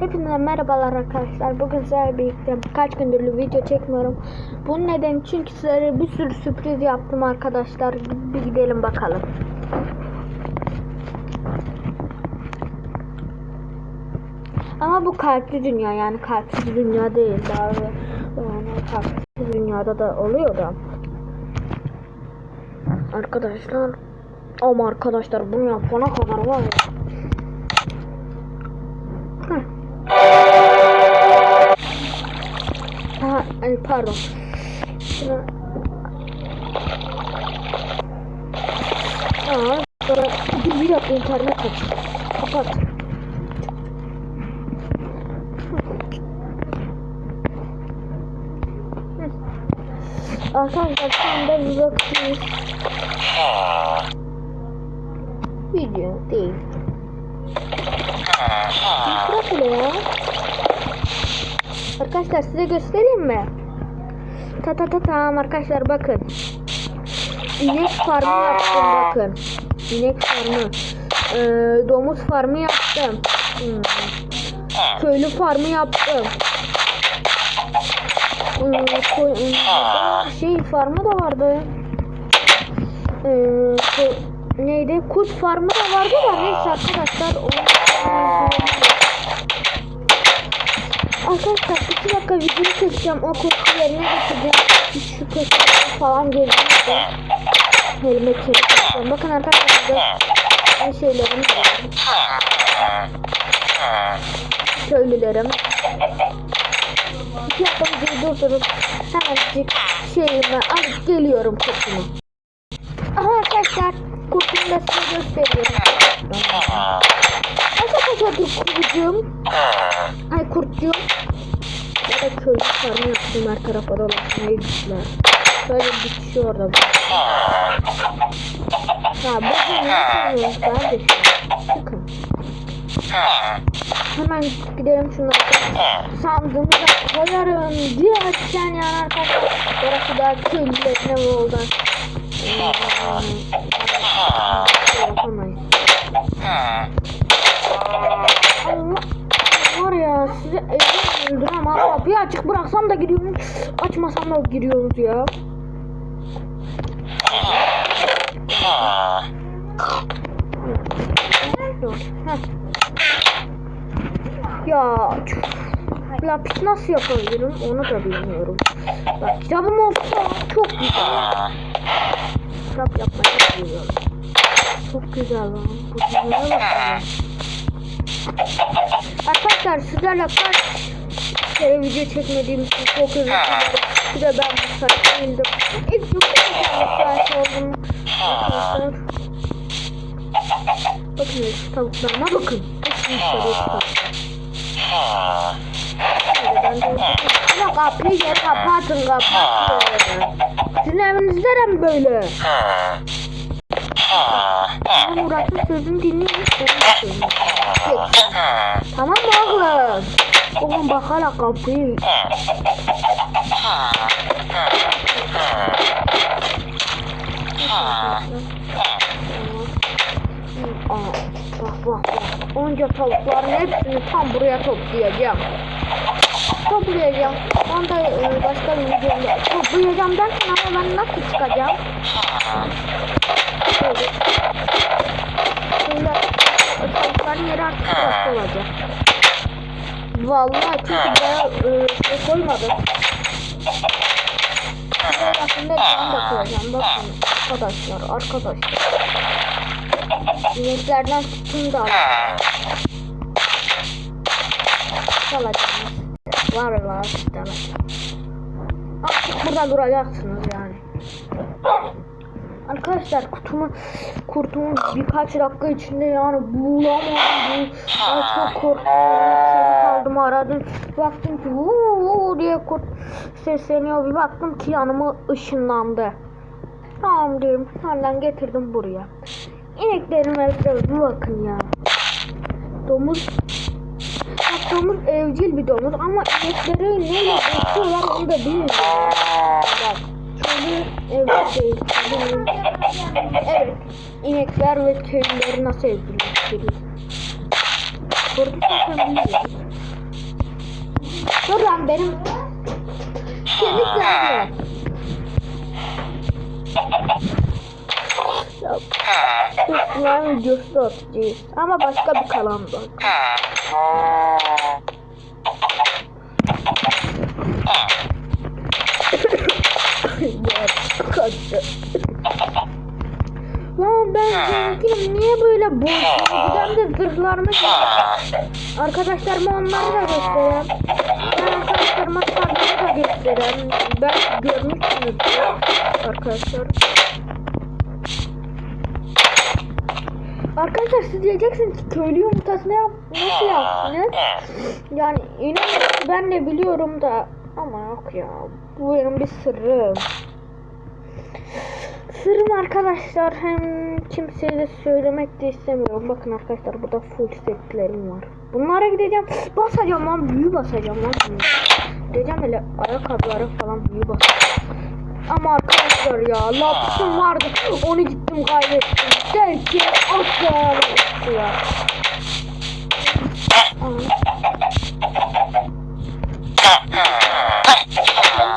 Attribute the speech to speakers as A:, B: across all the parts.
A: Hepinize merhabalar arkadaşlar. Bugün sizlerle birlikte kaç gündür video çekmiyorum. Bunun nedeni çünkü sizlere bir sürü sürpriz yaptım arkadaşlar. Bir gidelim bakalım. Ama bu kalpli dünya yani kalpsiz dünya değil. Daha yani kalpsiz dünyada da oluyor da. Arkadaşlar ama arkadaşlar bunu yapana kadar var ya. Ay pardon. Şuna... Aa, sonra bir dakika internet aç. Kapat. Arkadaşlar şu anda bakıyoruz. Video değil. Bırak ya. Arkadaşlar size göstereyim mi? Ta ta ta tamam arkadaşlar bakın. İnek farmı yaptım bakın. İnek farmı. Ee, domuz farmı yaptım. Hmm. Köylü farmı yaptım. Hmm, hmm, şey farmı da vardı. Ee, neydi? Kurt farmı da vardı da neyse arkadaşlar. onu- Arkadaşlar iki dakika video çekeceğim. O kurtu yerine getireceğim. Şu köşeleri falan gezeceğim. Elime çekeceğim. Bakın arkadaşlar ne şeylerim var. Köylülerim. İki dakika videoyu durdurup hemencik şeyimi alıp geliyorum kurtumu. Aha arkadaşlar kurtumu da size gösteriyorum. Arkadaşlar dur kurtcuğum. Ya da köylü farmı yaptım her tarafa dolaşmaya gittiler. Böyle bir kişi orada. Ha bugün ne yapıyorsunuz kardeşim? Çıkın. Hemen gidelim şunları sandığımıza koyarım diye açan yani arkadaşlar. Orası da köylülerine oldu. Şey yapamayız. Allah var ya size evden öldüremem ama bir bıraksam da giriyorum açmasam da giriyoruz ya. Ya lapis nasıl yapabilirim onu da bilmiyorum. Bak kitabım olsa çok güzel. Kitap yapmayı çok biliyorum. Çok güzel lan. Bu bakalım. Arkadaşlar sizlerle kaç kere video çekmediğim için çok dilerim. Bir de ben bu saat değildim. İlk çok müsait oldum. Arkadaşlar. Bakın şu tavuklarına bakın. Hepsini dışarıya çıkarttım. Şöyle kapıyı kapatın kapatın. Sizin evinizde de mi böyle? Ben Murat'ın sözünü. Peki. Tamam mı oğlum? Oğlum bak kapıyı. Bak bak bak. Onca tavukların hepsini tam buraya toplayacağım. Toplayacağım. Onda e, başka bir videomda toplayacağım derken ama ben nasıl çıkacağım? Şöyle. Şöyle tavukların yeri artık olacak. Vallahi çünkü ben e, şey koymadım. Aslında ben de koyacağım. Bakın arkadaşlar arkadaşlar. İneklerden sütunu da. Alacağım. Var var. Artık burada duracaksınız yani. Arkadaşlar kutumu kurtumu birkaç dakika içinde yani bulamadım. Ay çok korktum. Seni aradım. Baktım ki vuu diye kurt sesleniyor. Bir baktım ki yanıma ışınlandı. Tamam diyorum. Senden getirdim buraya. İneklerime bir bakın ya. Domuz Bak domuz evcil bir domuz ama inekleri neyle besliyorlar onu da bilmiyorum. Bak değil. Bilmiyorum. Evet. İnekler ve köylüleri nasıl evcilleştiriyor? Burada. Dur lan benim kemik nerede? Videosu da atacağız. Ama başka bir kanalda. Ya, kaçtı. Lan ben zenginim niye böyle boş? Giden de zırhlarımı Arkadaşlarıma onları da göstereyim. Ben arkadaşlarıma sargıyı da göstereyim. Ben görmüşsünüzdür arkadaşlar. Arkadaşlar siz diyeceksiniz ki köylü yumurtasını yap nasıl yaptınız? Yani inanın ben de biliyorum da ama yok ya. Bu benim bir sırrım. Sırrım arkadaşlar hem kimseye de söylemek de istemiyorum. Bakın arkadaşlar burada full setlerim var. Bunlara gideceğim. Basacağım lan büyü basacağım lan. Gideceğim hele ayakkabılara falan büyü basacağım. Ama arkadaşlar ya lapsım vardı. Onu gittim kaybettim. Belki yapamamıştı ya.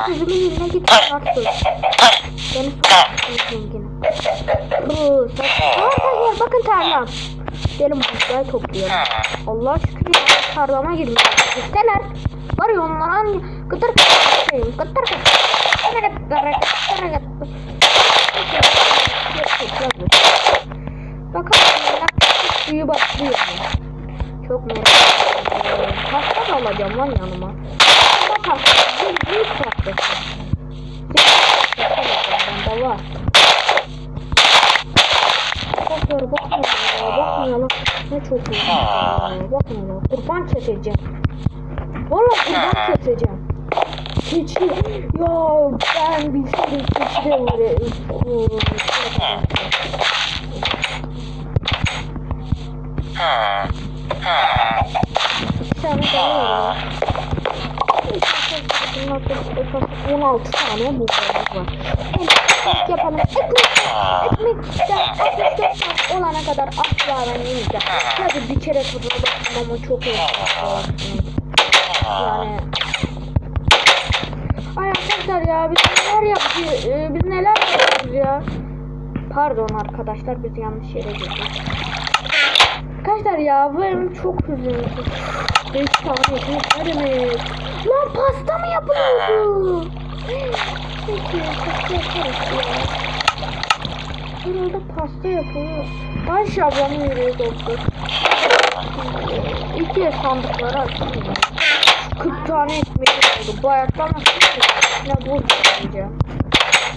A: Kızımın yerine gittim artık. Beni sokuyorsun zengin. Bu Aa, bakın tarlam. Gelin buğday toplayalım. Allah şükür ya tarlama girmiş. İsteler. Var ya onlara kıtır kıtır. Kıtır kıtır. Kıtır. Bakalım. Suyu başlıyor. Çok merak ediyorum. Pasta da alacağım lan yanıma. Ama pasta. Büyük pastası. Var. Bakıyor bakmıyor ya bakmıyor lan. Ne çok iyi. Bakmıyor lan. Kurban keseceğim. Valla kurban keseceğim. Keçi. Ya ben bilseydim keçi de. Bir tane daha var. 16 tane bu var. Ekmek yapalım. Ekmek, ekmekten 64 saat olana kadar asla ben yemeyeceğim. Hadi bir kere tadına baktım ama çok iyi. Yani Ay arkadaşlar ya biz neler yapıyoruz, e, biz neler yapıyoruz ya. Pardon arkadaşlar biz yanlış yere girdik. Arkadaşlar ya bu benim çok üzüldüm. 5 tane ekmek ne demek? Lan pasta mı yapılıyordu? Peki pasta yaparız ya. Herhalde pasta yapılıyor. Ay şablanı yürüyor doktor. İki sandıkları açayım. 40 tane ekmek oldu. Bayatlamasın ki. Ne bu yiyeceğim.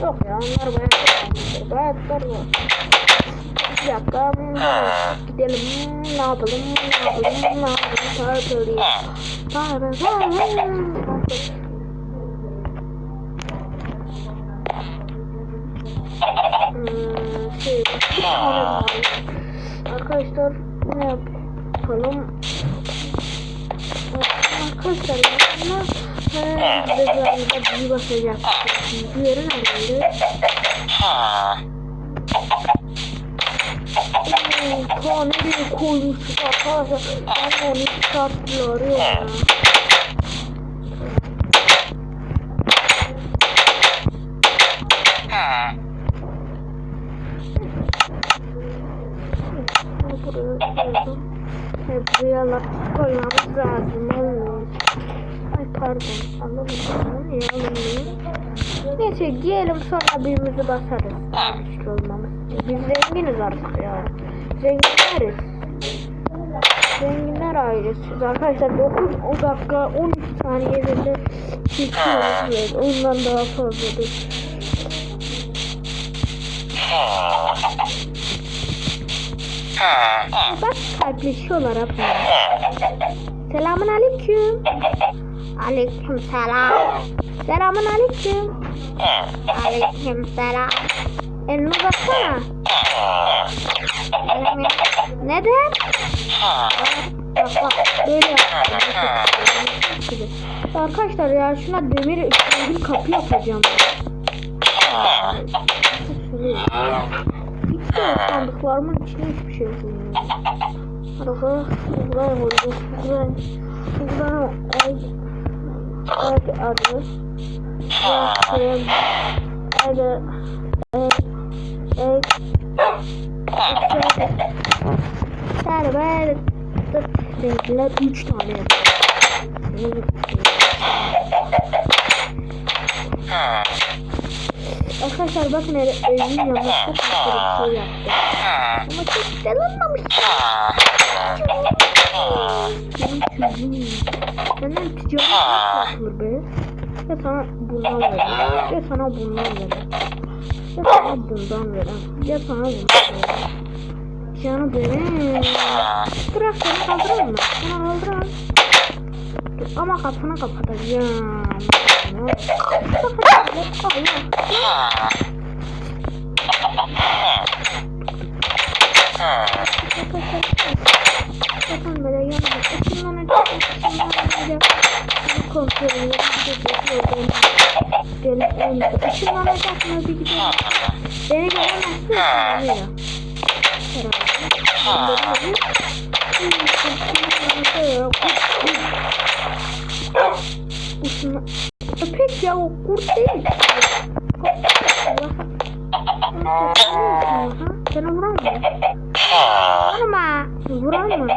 A: Yok ya onlar bayatlamasın. Bayatlar var. Bir dakika. Gidelim. Ne yapalım? Ne yapalım? Ne yapalım? Tartılıyız. Tartılıyız. Hmm, şey, bir. Arkadaşlar ne yapalım? Arkadaşlar bunlar Rezervada büyü basacak. Büyüleri nerede? Ta nereye koymuşuz arkadaşlar? Ben onu çıkarttılar ya. Buraya. Hep buraya laf koymamız lazım. Olmuyor. Ay pardon. Anlamadım. Niye alınmıyor? Neyse giyelim sonra birbirimizi basarız. Güçlü olmamız. Biz zenginiz artık ya. Zenginleriz. Zenginler ailesiyiz arkadaşlar 9 o dakika 13 saniyede çekiyoruz ve ondan daha fazladır. Bak kalpleşiyorlar hep. Selamun aleyküm. Aleyküm selam. Selamun aleyküm. Aleyküm selam. Elini uzatsana. Neden? Bak bak böyle yapıyorum. Arkadaşlar ya şuna demir demir kapı yapacağım. De sandıklarımın içine hiçbir şey koymuyorum. Araba buraya koydum. Buraya. Buraya. Ay. Evet adı. Bakayım. Hadi. Evet. Evet. Sen böyle renkler üç tane yapıyor. Arkadaşlar bakın evin güzel bir şey yaptı. Ama çok güzel olmamış. Benim çocuğum. Senden ticaret yapılır be? Ya sana bundan vereyim. Ya sana bundan vereyim. Ya sana bundan vereyim. Ya sana bundan vereyim. Canım benim. Bırak seni kaldıralım mı? Sana kaldıralım. Dur, Ama kapını kapatacağım. Bakın böyle yanına ışınlanacak, ışınlanacak. Bu kontrolü yapacak. Gelip önce ışınlanacak mı bir gidelim. Beni göremezsin ışınlanıyor. Herhalde. Köpek ya o kurt değil. Seni vuran mı? Vurma. Vuran mı?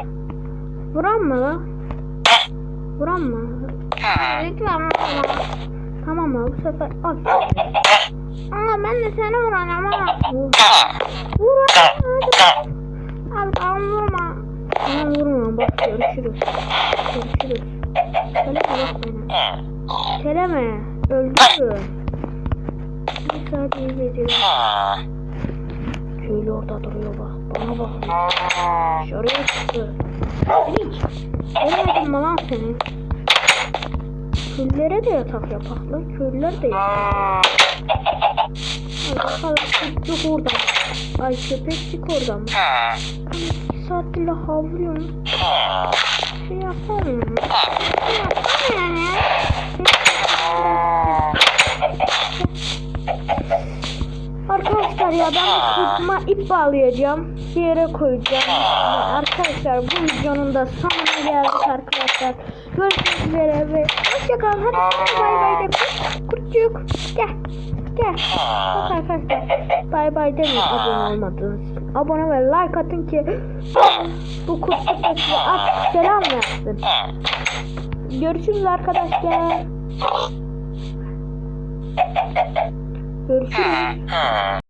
A: Vuran mı lan? Vuran mı? Lütfen vurma. Tamam abi bu sefer al. Aa ben de seni vuracağım ama. Vur. Vur hadi. Abi tamam vurma. Tamam vurma bak görüşürüz. Görüşürüz. Söyleme bak bana. Söyleme. Öldürürüm. Bir saat geceler. Köylü orada duruyor bak. Bana bak. Dışarıya çıktı. Hiç. Görmedim mi lan seni? Köylülere de yatak yapak lan. Köylüler de yatak. Bakalım. Çocuk orada mı? Ay köpekçik orada mı? Hani saattir havlıyorum. Şey yapamıyorum. Şey yapamıyorum Arkadaşlar ya ben kurtuma ip bağlayacağım. Bir yere koyacağım. Yani arkadaşlar bu videonun da sonuna geldik arkadaşlar. Görüşmek üzere ve hoşçakalın. Hadi bay bay de kurtçuk. Gel. Gel. Bak arkadaşlar. Bay bay demeyin abone olmadınız. için. Abone ve like atın ki bu kurtçuk size artık selam versin. Görüşürüz arkadaşlar. Görüşürüz.